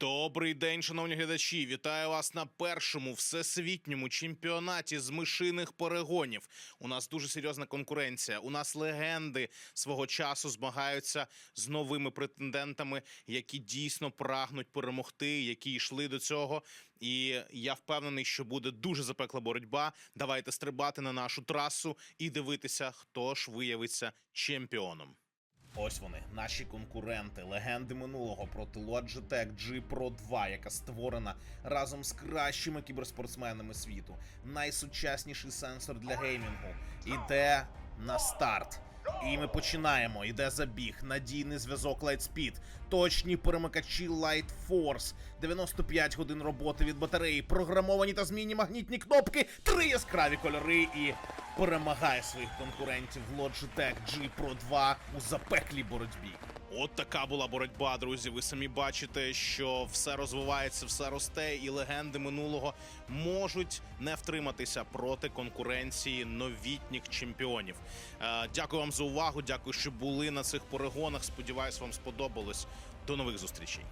Добрий день, шановні глядачі. Вітаю вас на першому всесвітньому чемпіонаті з мишиних перегонів. У нас дуже серйозна конкуренція. У нас легенди свого часу змагаються з новими претендентами, які дійсно прагнуть перемогти, які йшли до цього. І я впевнений, що буде дуже запекла боротьба. Давайте стрибати на нашу трасу і дивитися, хто ж виявиться чемпіоном. Ось вони, наші конкуренти, легенди минулого проти Logitech G Pro 2, яка створена разом з кращими кіберспортсменами світу. Найсучасніший сенсор для геймінгу іде на старт. І ми починаємо. Іде забіг, надійний зв'язок Lightspeed, точні перемикачі Light Force, 95 годин роботи від батареї, програмовані та змінні магнітні кнопки, три яскраві кольори і перемагає своїх конкурентів Logitech G Pro 2 у запеклій боротьбі. От така була боротьба, друзі. Ви самі бачите, що все розвивається, все росте, і легенди минулого можуть не втриматися проти конкуренції новітніх чемпіонів. Е, дякую вам за увагу. Дякую, що були на цих перегонах. Сподіваюсь, вам сподобалось. До нових зустрічей.